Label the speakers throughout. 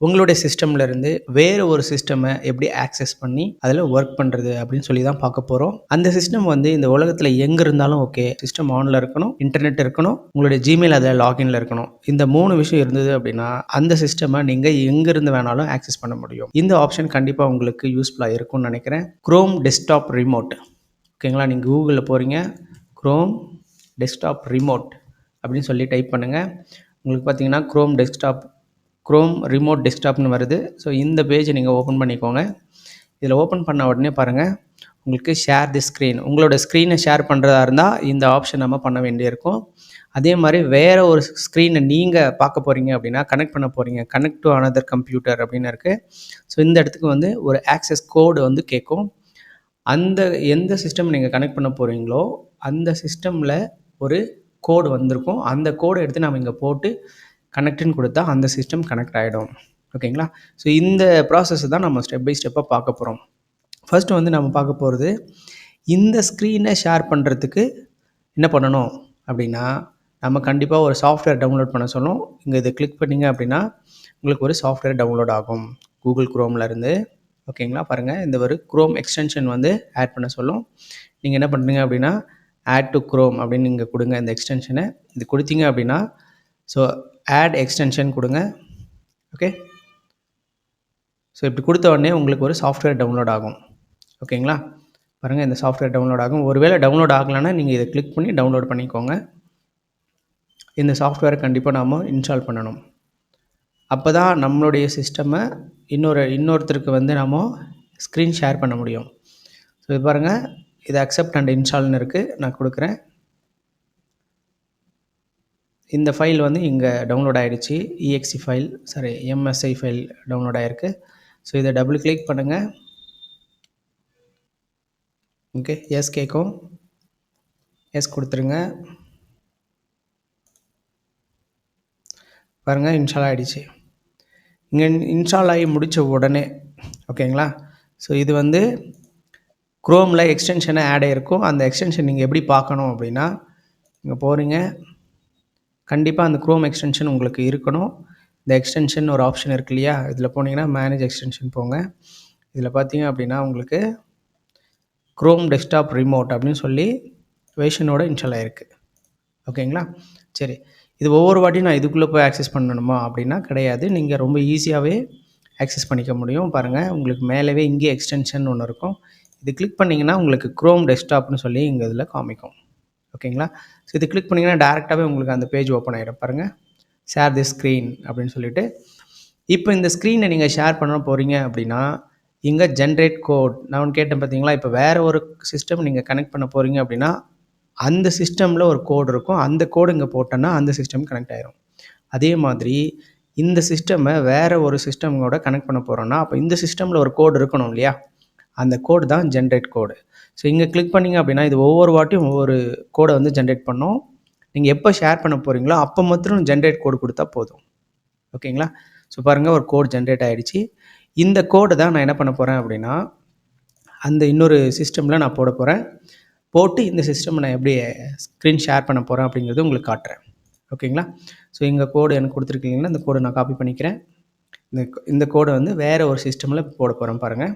Speaker 1: உங்களுடைய சிஸ்டம்ல இருந்து வேறு ஒரு சிஸ்டமை எப்படி ஆக்சஸ் பண்ணி அதில் ஒர்க் பண்ணுறது அப்படின்னு சொல்லி தான் பார்க்க போகிறோம் அந்த சிஸ்டம் வந்து இந்த உலகத்தில் எங்கே இருந்தாலும் ஓகே சிஸ்டம் ஆனில் இருக்கணும் இன்டர்நெட் இருக்கணும் உங்களுடைய ஜிமெயில் அதில் லாகின்ல இருக்கணும். இந்த மூணு விஷயம் இருந்தது அப்படின்னா அந்த சிஸ்டமை நீங்கள் எங்கேருந்து வேணாலும் ஆக்சஸ் பண்ண முடியும். இந்த ஆப்ஷன் கண்டிப்பாக உங்களுக்கு யூஸ்ஃபுல்லாக இருக்கும்னு நினைக்கிறேன். க்ரோம் டெஸ்க்டாப் ரிமோட் ஓகேங்களா நீங்கள் கூகுளில் போகிறீங்க க்ரோம் டெஸ்க்டாப் ரிமோட் அப்படின்னு சொல்லி டைப் பண்ணுங்கள் உங்களுக்கு பார்த்தீங்கன்னா க்ரோம் டெஸ்க்டாப் க்ரோம் ரிமோட் டெஸ்க்டாப்னு வருது. ஸோ இந்த பேஜை நீங்கள் ஓப்பன் பண்ணிக்கோங்க. இதில் ஓப்பன் பண்ண உடனே பாருங்கள் உங்களுக்கு ஷேர் தி ஸ்க்ரீன் உங்களோட ஸ்க்ரீனை ஷேர் பண்ணுறதா இருந்தால் இந்த ஆப்ஷன் நம்ம பண்ண வேண்டியிருக்கும் அதே மாதிரி வேறு ஒரு ஸ்க்ரீனை நீங்கள் பார்க்க போகிறீங்க அப்படின்னா கனெக்ட் பண்ண போகிறீங்க கனெக்ட் டு அனதர் கம்ப்யூட்டர் அப்படின்னு இருக்குது ஸோ இந்த இடத்துக்கு வந்து ஒரு ஆக்சஸ் கோடு வந்து கேட்கும். அந்த எந்த சிஸ்டம் நீங்கள் கனெக்ட் பண்ண போகிறீங்களோ அந்த சிஸ்டமில் ஒரு கோடு வந்திருக்கும். அந்த கோடை எடுத்து நம்ம இங்கே போட்டு கனெக்ட்னு கொடுத்தா அந்த சிஸ்டம் கனெக்ட் ஆகிடும் ஓகேங்களா? ஸோ இந்த ப்ராசஸ் தான் நம்ம ஸ்டெப் பை ஸ்டெப்பாக பார்க்க போகிறோம் ஃபஸ்ட்டு வந்து நம்ம பார்க்க போகிறது இந்த ஸ்க்ரீனை ஷேர் பண்ணுறதுக்கு என்ன பண்ணணும் அப்படின்னா நம்ம கண்டிப்பாக ஒரு சாஃப்ட்வேர் டவுன்லோட் பண்ண சொல்லும் இங்கே இதை கிளிக் பண்ணிங்க அப்படின்னா உங்களுக்கு ஒரு சாஃப்ட்வேர் டவுன்லோட் ஆகும். கூகுள் குரோம்லேருந்து ஓகேங்களா? பாருங்கள் இந்த ஒரு குரோம் எக்ஸ்டென்ஷன் வந்து ஆட் பண்ண சொல்லும். நீங்கள் என்ன பண்ணுறீங்க அப்படின்னா ஆட் டு குரோம் அப்படின்னு நீங்கள் கொடுங்க இந்த எக்ஸ்டென்ஷனை இது கொடுத்தீங்க அப்படின்னா ஸோ ஆட் எக்ஸ்டென்ஷன் கொடுங்க. ஓகே ஸோ இப்படி கொடுத்த உடனே உங்களுக்கு ஒரு சாஃப்ட்வேர் டவுன்லோட் ஆகும். ஓகேங்களா பாருங்கள் இந்த சாஃப்ட்வேர் டவுன்லோட் ஆகும். ஒருவேளை டவுன்லோட் ஆகலைன்னா நீங்கள் இதை கிளிக் பண்ணி டவுன்லோட் பண்ணிக்கோங்க. இந்த சாஃப்ட்வேரை கண்டிப்பாக நாம் இன்ஸ்டால் பண்ணணும். அப்போ தான் நம்மளுடைய சிஸ்டமை இன்னொரு இன்னொருத்தருக்கு வந்து நாம் ஸ்க்ரீன் ஷேர் பண்ண முடியும். ஸோ இது பாருங்கள் இது அக்செப்ட் அண்ட் இன்ஸ்டால்னு இருக்குது நான் கொடுக்குறேன். இந்த ஃபைல் வந்து இங்கே டவுன்லோட் ஆகிடுச்சு EXE file sorry MSI file download ஆகிருக்கு ஸோ இதை டபுள் கிளிக் பண்ணுங்கள் ஓகே எஸ் கேட்கும். எஸ் கொடுத்துருங்க. பாருங்கள் இன்ஸ்டால் ஆகிடுச்சு இங்கே இன்ஸ்டால் ஆகி முடித்த உடனே ஓகேங்களா ஸோ இது வந்து க்ரோமில் எக்ஸ்டென்ஷனை ஆட் ஆகிருக்கும் அந்த எக்ஸ்டென்ஷன் நீங்கள் எப்படி பார்க்கணும் அப்படின்னா இங்கே போகிறீங்க கண்டிப்பாக அந்த க்ரோம் எக்ஸ்டென்ஷன் உங்களுக்கு இருக்கணும். இந்த எக்ஸ்டென்ஷன் ஒரு ஆப்ஷன் இருக்கு இல்லையா? இதில் போனீங்கன்னா மேனேஜ் எக்ஸ்டென்ஷன் போங்க. இதில் பார்த்தீங்க அப்படின்னா உங்களுக்கு க்ரோம் டெஸ்க்டாப் ரிமோட் அப்படின்னு சொல்லி வேஷனோட இன்ஸ்டால் ஆகிருக்கு ஓகேங்களா சரி. இது ஒவ்வொரு வாட்டியும் நான் இதுக்குள்ளே போய் ஆக்சஸ் பண்ணணுமா அப்படின்னா கிடையாது. நீங்கள் ரொம்ப ஈஸியாகவே ஆக்சஸ் பண்ணிக்க முடியும். பாருங்கள் உங்களுக்கு மேலேவே இங்கே எக்ஸ்டென்ஷன் ஒன்று இருக்கும். இது கிளிக் பண்ணிங்கன்னா உங்களுக்கு க்ரோம் டெஸ்க்டாப்னு சொல்லி இங்கே இதில் காமிக்கும். ஓகேங்களா? ஸோ இது கிளிக் பண்ணிங்கன்னா டேரெக்டாகவே உங்களுக்கு அந்த பேஜ் ஓப்பன் ஆகிடும் பாருங்கள் ஷேர் தி ஸ்க்ரீன் அப்படின்னு சொல்லிட்டு. இப்போ இந்த ஸ்க்ரீனை நீங்கள் ஷேர் பண்ண போகிறீங்க அப்படின்னா இங்கே ஜென்ரேட் கோட் நான் ஒன்று கேட்டேன் பார்த்தீங்களா இப்போ வேறு ஒரு சிஸ்டம் நீங்கள் கனெக்ட் பண்ண போகிறீங்க அப்படின்னா அந்த சிஸ்டமில் ஒரு கோடு இருக்கும். அந்த கோடு இங்கே போட்டோன்னா அந்த சிஸ்டம் கனெக்ட் ஆயிரும். அதே மாதிரி இந்த சிஸ்டமை வேறு ஒரு சிஸ்டமோட கனெக்ட் பண்ண போகிறோன்னா அப்போ இந்த சிஸ்டமில் ஒரு கோடு இருக்கணும் இல்லையா? அந்த கோடு தான் ஜென்ரேட் கோடு ஸோ இங்கே கிளிக் பண்ணிங்க அப்படின்னா இது ஒவ்வொரு வாட்டியும் ஒவ்வொரு கோடை வந்து ஜென்ரேட் பண்ணும். நீங்கள் எப்போ ஷேர் பண்ண போகிறீங்களோ அப்போ மாத்திரம் ஜென்ரேட் கோடு கொடுத்தா போதும். ஓகேங்களா ஸோ பாருங்கள் ஒரு கோட் ஜென்ரேட் ஆகிடுச்சு இந்த கோடை தான் நான் என்ன பண்ண போகிறேன் அப்படின்னா அந்த இன்னொரு சிஸ்டமில் நான் போட போகிறேன் போட்டு இந்த சிஸ்டம் நான் எப்படி ஸ்க்ரீன் ஷேர் பண்ண போகிறேன் அப்படிங்கிறது உங்களுக்கு காட்டுறேன். ஓகேங்களா ஸோ இங்கே கோடு எனக்கு கொடுத்துருக்கீங்கன்னா இந்த கோடை நான் காப்பி பண்ணிக்கிறேன். இந்த இந்த கோடை வந்து வேறு ஒரு சிஸ்டமில் போட போகிறேன் பாருங்கள்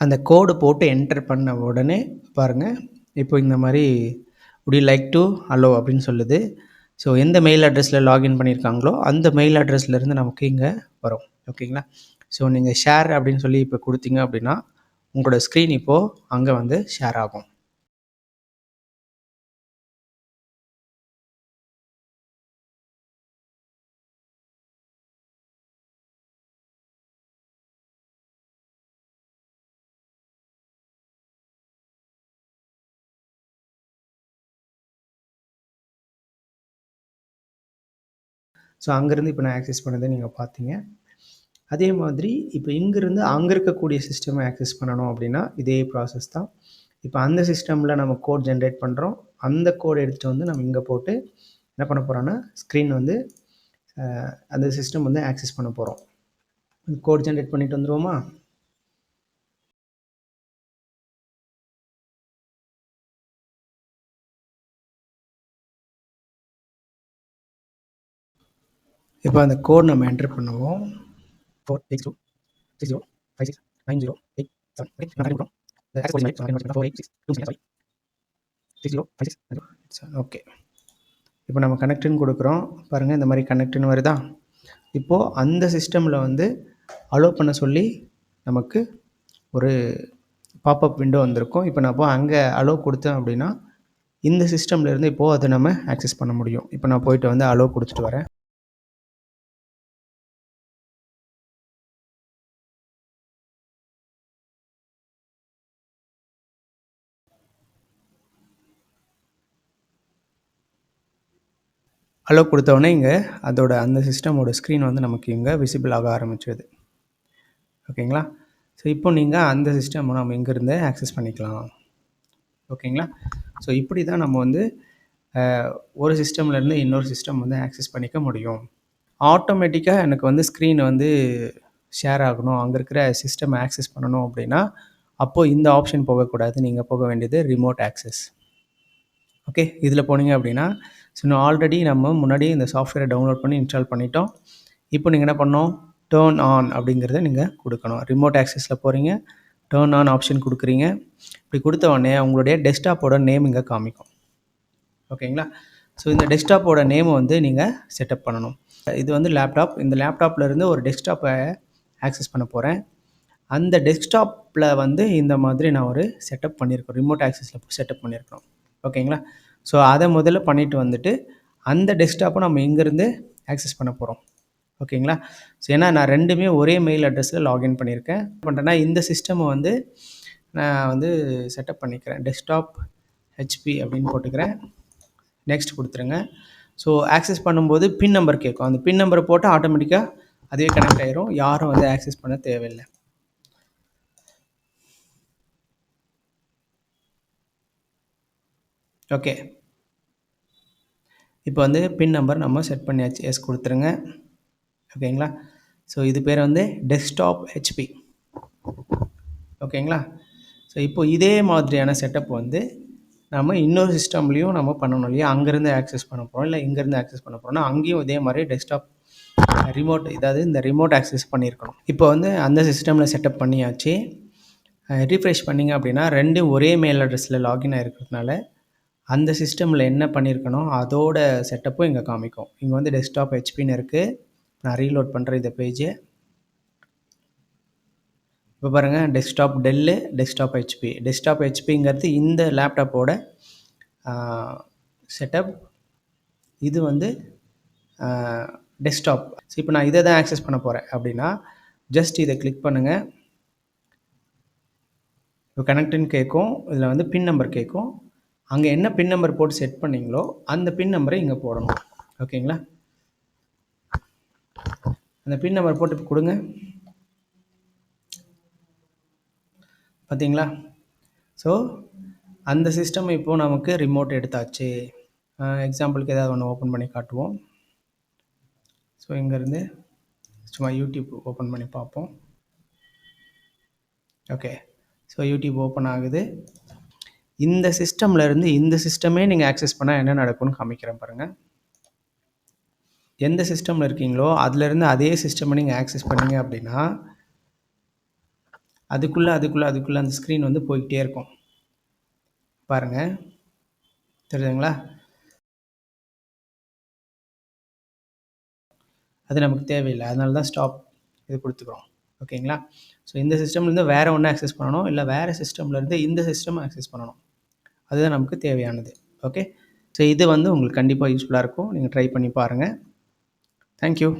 Speaker 1: அந்த கோடு போட்டு என்டர் பண்ண உடனே பாருங்கள் இப்போ இந்த மாதிரி உடி லைக் டு அலோ அப்படின்னு சொல்லுது. ஸோ எந்த மெயில் அட்ரஸில் லாகின் பண்ணியிருக்காங்களோ அந்த மெயில் அட்ரஸ்லேருந்து நமக்கு இங்கே வரும். ஓகேங்களா ஸோ நீங்கள் ஷேர் அப்படின்னு சொல்லி இப்போ கொடுத்தீங்க அப்படின்னா உங்களோட ஸ்க்ரீன் இப்போது அங்கே வந்து ஷேர் ஆகும். ஸோ அங்கேருந்து இப்போ நான் ஆக்சஸ் பண்ணதை நீங்கள் பார்த்தீங்க அதே மாதிரி இப்போ இங்கேருந்து அங்கே இருக்கக்கூடிய சிஸ்டமை ஆக்சஸ் பண்ணணும் அப்படின்னா இதே ப்ராசஸ் தான். இப்போ அந்த சிஸ்டமில் நம்ம கோட் ஜென்ரேட் பண்ணுறோம் அந்த கோட் எடுத்துகிட்டு வந்து நம்ம இங்கே போட்டு என்ன பண்ண போகிறோன்னா ஸ்க்ரீன் வந்து அந்த சிஸ்டம் வந்து ஆக்சஸ் பண்ண போகிறோம் கோட் ஜென்ரேட் பண்ணிட்டு வந்துடுவோமா இப்போ அந்த கோட் நம்ம என்டர் பண்ணுவோம். Four eight two six zero five six nine zero eight seven okay நான் four eight six two six six zero five six okay இப்போ நம்ம கனெக்டுன்னு கொடுக்குறோம். பாருங்கள் இந்த மாதிரி கனெக்டுன்னு வருதா? இப்போது அந்த சிஸ்டமில் வந்து அலோவ் பண்ண சொல்லி நமக்கு ஒரு பாப்அப் விண்டோ வந்திருக்கும். இப்போ நான் இப்போ அங்கே அலோவ் கொடுத்தேன் அப்படின்னா இந்த சிஸ்டம்லேருந்து இப்போது அதை நம்ம ஆக்சஸ் பண்ண முடியும். இப்போ நான் போயிட்டு வந்து அலோவ் கொடுத்துட்டு வரேன். அலோ கொடுத்தவொடனே இங்கே அதோட அந்த சிஸ்டமோட ஸ்க்ரீன் வந்து நமக்கு இங்கே விசிபிள் ஆக ஆரம்பிச்சிடுது ஓகேங்களா ஸோ இப்போ நீங்கள் அந்த சிஸ்டம் நம்ம இங்கேருந்து ஆக்சஸ் பண்ணிக்கலாம். ஓகேங்களா ஸோ இப்படி தான் நம்ம வந்து ஒரு சிஸ்டம்லேருந்து இன்னொரு சிஸ்டம் வந்து ஆக்சஸ் பண்ணிக்க முடியும். ஆட்டோமேட்டிக்காக எனக்கு வந்து ஸ்க்ரீன் வந்து ஷேர் ஆகணும். அங்கே இருக்கிற சிஸ்டம் ஆக்சஸ் பண்ணணும் அப்படின்னா அப்போது இந்த ஆப்ஷன் போகக்கூடாது. நீங்கள் போக வேண்டியது ரிமோட் ஆக்சஸ் ஓகே இதில் போனீங்க அப்படின்னா ஸோ நான் ஆல்ரெடி நம்ம முன்னாடியே இந்த சாஃப்ட்வேரை டவுன்லோட் பண்ணி இன்ஸ்டால் பண்ணிட்டோம். இப்போ நீங்கள் என்ன பண்ணோம் டேர்ன் ஆன் அப்படிங்கிறத நீங்கள் கொடுக்கணும். ரிமோட் ஆக்சஸில் போகிறீங்க டேர்ன் ஆன் ஆப்ஷன் கொடுக்குறீங்க. இப்படி கொடுத்த உடனே உங்களுடைய டெஸ்க்டாப்போட நேம் இங்கே காமிக்கும். ஓகேங்களா? ஸோ இந்த டெஸ்க்டாப்போட நேமை வந்து நீங்கள் செட்டப் பண்ணணும். இது வந்து லேப்டாப் இந்த லேப்டாப்பில் இருந்து ஒரு டெஸ்க்டாப்பை ஆக்சஸ் பண்ண போகிறேன் அந்த டெஸ்க்டாப்பில் வந்து இந்த மாதிரி நான் ஒரு செட்டப் பண்ணியிருக்கோம் ரிமோட் ஆக்சஸில் செட்டப் பண்ணியிருக்கோம் ஓகேங்களா? ஸோ அதை முதல்ல பண்ணிவிட்டு வந்துட்டு அந்த டெஸ்க்டாப்பை நம்ம இங்கேருந்து ஆக்சஸ் பண்ண போகிறோம் ஓகேங்களா? ஸோ ஏன்னா நான் ரெண்டுமே ஒரே மெயில் அட்ரஸில் லாகின் பண்ணியிருக்கேன். பண்ணுறேன்னா இந்த சிஸ்டமை வந்து நான் வந்து செட்டப் பண்ணிக்கிறேன். டெஸ்க்டாப் ஹெச்பி அப்படின்னு போட்டுக்கிறேன். நெக்ஸ்ட் கொடுத்துருங்க. ஸோ ஆக்சஸ் பண்ணும்போது பின் நம்பர் கேட்கும். அந்த பின் நம்பரை போட்டு ஆட்டோமேட்டிக்காக அதுவே கனெக்ட் ஆயிரும். யாரும் வந்து ஆக்சஸ் பண்ண தேவையில்லை. ஓகே இப்போ வந்து பின் நம்பர் நம்ம செட் பண்ணியாச்சு. எஸ் கொடுத்துருங்க. ஓகேங்களா ஸோ இது பேர் வந்து டெஸ்க்டாப் ஹெச்பி ஓகேங்களா ஸோ இப்போ இதே மாதிரியான செட்டப் வந்து நம்ம இன்னொரு சிஸ்டம்லேயும் நம்ம பண்ணணும் இல்லையா? அங்கேருந்து ஆக்சஸ் பண்ண போகிறோம் இல்லை இங்கேருந்து ஆக்சஸ் பண்ண போகிறோம்னா அங்கேயும் இதே மாதிரி டெஸ்க்டாப் ரிமோட் இதாவது இந்த ரிமோட் ஆக்சஸ் பண்ணியிருக்கணும். இப்போ வந்து அந்த சிஸ்டமில் செட்டப் பண்ணியாச்சு. ரீஃப்ரெஷ் பண்ணிங்க அப்படின்னா ரெண்டும் ஒரே மெயில் அட்ரஸில் லாகின் ஆகிருக்கிறதுனால அந்த சிஸ்டமில் என்ன பண்ணியிருக்கணும் அதோட செட்டப்பும் இங்கே காமிக்கும். இங்கே வந்து டெஸ்க்டாப் ஹெச்பின்னு இருக்குது நான் ரீலோட் பண்ணுறேன் இந்த பேஜை இப்போ பாருங்கள் desktop Dell desktop HP desktop ஹெச்பிங்கிறது இந்த லேப்டாப்போட செட்டப் இது வந்து டெஸ்க்டாப் ஸோ இப்போ நான் இதை தான் ஆக்சஸ் பண்ண போகிறேன் அப்படின்னா ஜஸ்ட் இதை கிளிக் பண்ணுங்கள் இப்போ கனெக்டுன்னு கேட்கும் இதில் வந்து பின் நம்பர் கேட்கும் அங்கே என்ன பின் நம்பர் போட்டு செட் பண்ணிங்களோ அந்த பின் நம்பரை இங்கே போடணும். ஓகேங்களா அந்த பின் நம்பர் போட்டு கொடுங்க. பார்த்தீங்களா ஸோ அந்த சிஸ்டம் இப்போது நமக்கு ரிமோட் எடுத்தாச்சு. எக்ஸாம்பிளுக்கு ஏதாவது ஒன்று ஓப்பன் பண்ணி காட்டுவோம். ஸோ இங்கேருந்து சும்மா யூடியூப் ஓப்பன் பண்ணி பார்ப்போம். ஓகே ஸோ யூடியூப் ஓப்பன் ஆகுது. இந்த சிஸ்டமில் இருந்து இந்த சிஸ்டமே நீங்கள் ஆக்சஸ் பண்ணால் என்ன நடக்கும்னு காமிக்கிறேன் பாருங்கள் எந்த சிஸ்டமில் இருக்கீங்களோ அதுலேருந்து அதே சிஸ்டமை நீங்கள் ஆக்சஸ் பண்ணீங்க அப்படின்னா அதுக்குள்ளே அதுக்குள்ளே அதுக்குள்ளே அந்த ஸ்க்ரீன் வந்து போய்கிட்டே இருக்கும். பாருங்கள் தெரியுதுங்களா? அது நமக்கு தேவையில்லை. அதனால தான் ஸ்டாப் இது கொடுத்துக்குறோம். ஓகேங்களா? ஸோ இந்த சிஸ்டம்லேருந்து வேறு ஒன்று ஆக்சஸ் பண்ணணும். இல்லை வேறு சிஸ்டம்லேருந்து இந்த சிஸ்டம் ஆக்சஸ் பண்ணணும். அதுதான் நமக்கு தேவையானது. ஓகே ஸோ இது வந்து உங்களுக்கு கண்டிப்பாக யூஸ்ஃபுல்லாக இருக்கும். நீங்கள் ட்ரை பண்ணி பாருங்கள் தேங்க்யூ